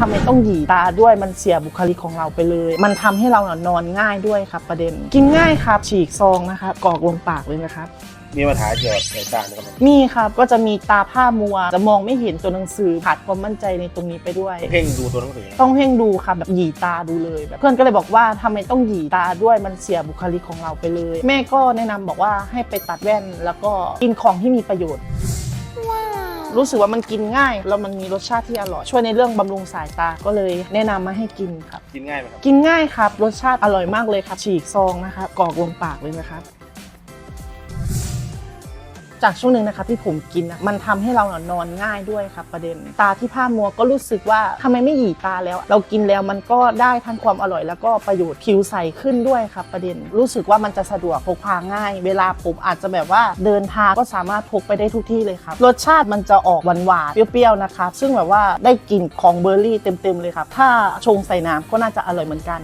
ทำไมต้องหยีตาด้วยมันเสียบุคลิกของเราไปเลย มันทำให้เราน่ะนอนง่ายด้วยครับประเด็น กินง่ายครับ ฉีกซองนะครับกรอกลงปากเลยนะครับ มีปัญหาเกี่ยวกับสายตาไหมครับมีครับก็จะมีตาผ้ามัว จะมองไม่เห็นตัวหนังสือขาดความมั่นใจในตรงนี้ไปด้วย เพ่งดูตัวหนังสือต้องเพ่งดูค่ะแบบหยีตาดูเลยแบบเพื่อนก็เลยบอกว่าทำไมต้องหยีตาด้วยมันเสียบุคลิกของเราไปเลย แม่ก็แนะนำบอกว่าให้ไปตัดแว่น แล้วก็กินของที่มีประโยชน์ รู้สึกว่ามันกินง่าย แล้วมันมีรสชาติที่อร่อย ช่วยในเรื่องบำรุงสายตาก็เลยแนะนำมาให้กินครับ กินง่ายไหมครับ กินง่ายครับ รสชาติอร่อยมากเลยครับ ฉีกซองนะครับกรอกลงปากเลยนะครับ จากช่วงหนึ่งนะครับที่ผมกินนะมันทำให้เราน่ะนอนง่ายด้วยครับประเด็น ตาที่ผ้ามัวก็รู้สึกว่าทำไมไม่หยีตาแล้ว เรากินแล้วมันก็ได้ทั้งความอร่อย แล้วก็ประโยชน์ผิวใสขึ้นด้วยครับประเด็น รู้สึกว่ามันจะสะดวกพกพาง่าย เวลาผมอาจจะแบบว่าเดินทางก็สามารถพกไปได้ทุกที่เลยครับรสชาติมันจะออกหวานๆเปรี้ยวๆนะครับซึ่งแบบว่าได้กลิ่นของเบอร์รี่เต็มๆเลยครับถ้าชงใส่น้ำก็น่าจะอร่อยเหมือนกัน